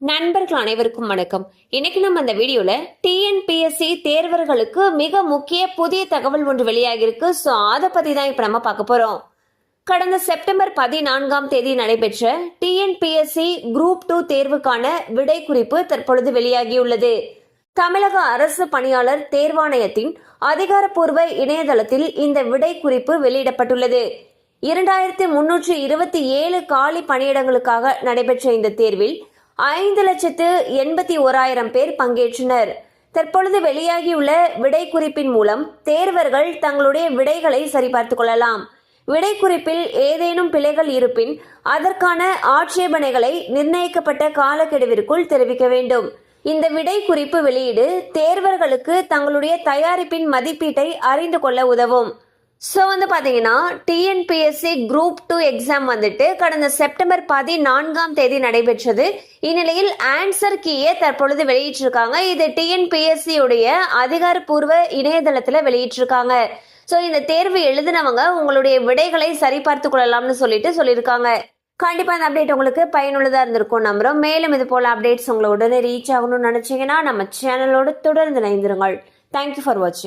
நண்பர்கள் அனைவருக்கும் வணக்கம். இன்னைக்கு நம்ம அந்த வீடியோல டிஎன்பிஎஸ்சி தேர்வர்களுக்கு மிக முக்கிய புதிய தகவல் ஒன்று வெளியாகிருக்கு ஸோ அதை பத்தி தான் இப்ப நம்ம பார்க்க போறோம். கடந்த செப்டம்பர் பதினான்காம் தேதி நடைபெற்ற டிஎன்பிஎஸ்சி குரூப் டூ தேர்வுக்கான விடை குறிப்பு தற்பொழுது வெளியாகியுள்ளது. தமிழக அரசு பணியாளர் தேர்வாணையத்தின் அதிகாரப்பூர்வ இணையதளத்தில் இந்த விடை குறிப்பு வெளியிடப்பட்டுள்ளது. இரண்டாயிரத்தி முன்னூற்றி இருபத்தி ஏழு காலி பணியிடங்களுக்காக நடைபெற்ற இந்த தேர்வில் ஐந்து லட்சத்து எண்பத்தி ஓராயிரம் பேர் பங்கேற்றனர். தற்பொழுது வெளியாகியுள்ள விடை குறிப்பின் மூலம் தேர்வர்கள் தங்களுடைய விடைகளை சரிபார்த்துக் கொள்ளலாம். விடை குறிப்பில் ஏதேனும் பிழைகள் இருப்பின் அதற்கான ஆட்சேபனைகளை நிர்ணயிக்கப்பட்ட காலக்கெடுவிற்குள் தெரிவிக்க வேண்டும். இந்த விடை குறிப்பு வெளியீடு தேர்வர்களுக்கு தங்களுடைய தயாரிப்பின் மதிப்பீட்டை அறிந்து கொள்ள உதவும். ஸோ வந்து பார்த்தீங்கன்னா டிஎன்பிஎஸ்சி குரூப் டூ எக்ஸாம் வந்துட்டு கடந்த செப்டம்பர் பதினான்காம் தேதி நடைபெற்றது. இந்நிலையில் ஆன்சர் கீயை தற்பொழுது வெளியிட்டிருக்காங்க. இது டிஎன்பிஎஸ்சியுடைய அதிகாரப்பூர்வ இணையதளத்தில் வெளியிட்டிருக்காங்க. ஸோ இந்த தேர்வு எழுதினவங்க உங்களுடைய விடைகளை சரிபார்த்து கொள்ளலாம்னு சொல்லிட்டு சொல்லியிருக்காங்க. கண்டிப்பா இந்த அப்டேட் உங்களுக்கு பயனுள்ளதா இருந்திருக்கும் நம்புறோம். மேலும் இது போல அப்டேட்ஸ் உங்களை உடனே ரீச் ஆகணும்னு நினைச்சீங்கன்னா நம்ம சேனலோடு தொடர்ந்து இணைந்திருங்கள். தேங்க்யூ ஃபார் வாட்சிங்